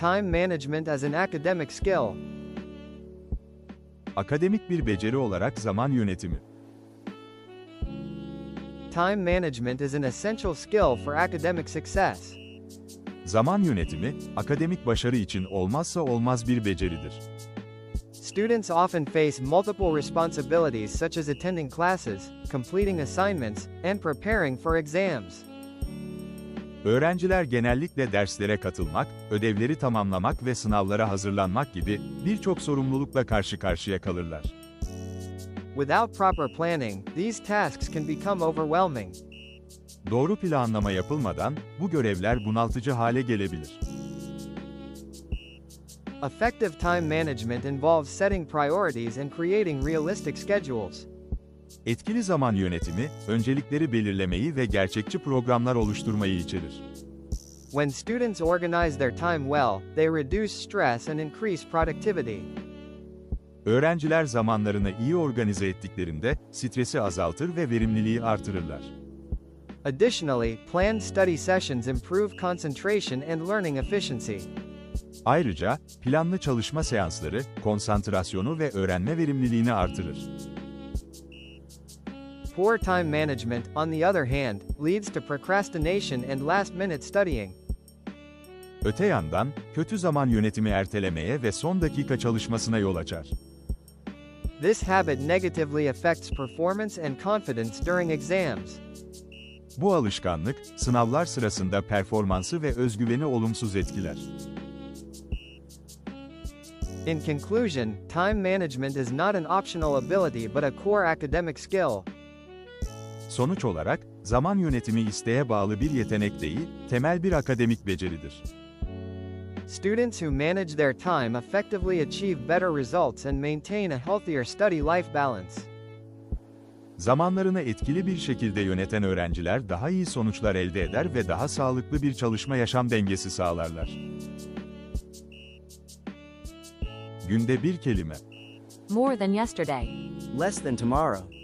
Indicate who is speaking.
Speaker 1: time management as an academic skill.
Speaker 2: Akademik bir beceri olarak zaman yönetimi.
Speaker 1: Time management is an essential skill for academic success.
Speaker 2: Zaman yönetimi, akademik başarı için olmazsa olmaz bir beceridir.
Speaker 1: Students often face multiple responsibilities such as attending classes, completing assignments, and preparing for exams.
Speaker 2: Öğrenciler genellikle derslere katılmak, ödevleri tamamlamak ve sınavlara hazırlanmak gibi birçok sorumlulukla karşı karşıya kalırlar.
Speaker 1: Without proper planning, these tasks can become overwhelming.
Speaker 2: Doğru planlama yapılmadan bu görevler bunaltıcı hale gelebilir.
Speaker 1: Effective time management involves setting priorities and creating realistic schedules.
Speaker 2: Etkili zaman yönetimi, öncelikleri belirlemeyi ve gerçekçi programlar oluşturmayı içerir.
Speaker 1: When students organize their time well, they reduce stress and increase productivity.
Speaker 2: Öğrenciler zamanlarını iyi organize ettiklerinde stresi azaltır ve verimliliği artırırlar.
Speaker 1: Additionally, planned study sessions improve concentration and learning efficiency.
Speaker 2: Ayrıca, planlı çalışma seansları, konsantrasyonu ve öğrenme verimliliğini artırır.
Speaker 1: Poor time management, on the other hand, leads to procrastination and last minute studying.
Speaker 2: Öte yandan, kötü zaman yönetimi ertelemeye ve son dakika çalışmasına yol açar.
Speaker 1: This habit negatively affects performance and confidence during exams.
Speaker 2: Bu alışkanlık, sınavlar sırasında performansı ve özgüveni olumsuz etkiler.
Speaker 1: In conclusion, time management is not an optional ability but a core academic skill.
Speaker 2: Sonuç olarak, zaman yönetimi isteğe bağlı bir yetenek değil, temel bir akademik beceridir.
Speaker 1: Students who manage their time effectively achieve better results and maintain a healthier study-life balance.
Speaker 2: Zamanlarını etkili bir şekilde yöneten öğrenciler daha iyi sonuçlar elde eder ve daha sağlıklı bir çalışma yaşam dengesi sağlarlar. Günde bir kelime.
Speaker 3: More than yesterday.
Speaker 4: Less than tomorrow.